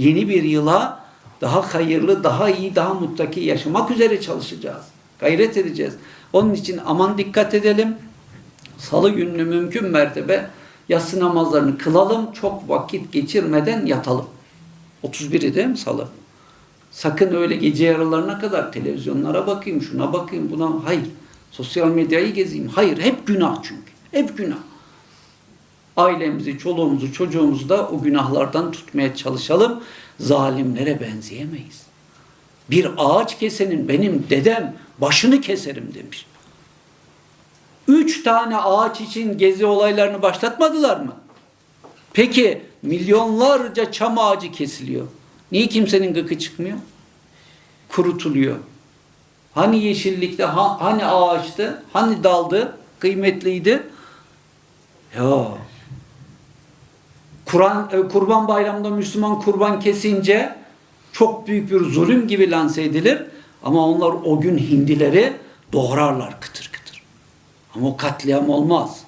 yeni bir yıla daha hayırlı, daha iyi, daha muttaki yaşamak üzere çalışacağız. Gayret edeceğiz. Onun için aman dikkat edelim. Salı gününü mümkün mertebe yatsı namazlarını kılalım. Çok vakit geçirmeden yatalım. 31'i değil mi salı? Sakın öyle gece yarılarına kadar televizyonlara bakayım, şuna bakayım, buna hayır. Sosyal medyayı gezeyim. Hayır, hep günah çünkü. Hep günah. Ailemizi, çoluğumuzu, çocuğumuzu da o günahlardan tutmaya çalışalım. Zalimlere benzeyemeyiz. Bir ağaç kesenin benim dedem başını keserim demiş. Üç tane ağaç için gezi olaylarını başlatmadılar mı? Peki milyonlarca çam ağacı kesiliyor. Niye kimsenin gıkı çıkmıyor? Kurutuluyor. Hani yeşillikte, ha- hani ağaçtı, hani daldı, kıymetliydi? Ya. Kur'an e, Kurban Bayramı'nda Müslüman kurban kesince çok büyük bir zulüm gibi lanse edilir ama onlar o gün hindileri doğrarlar kıtır kıtır. Ama o katliam olmaz.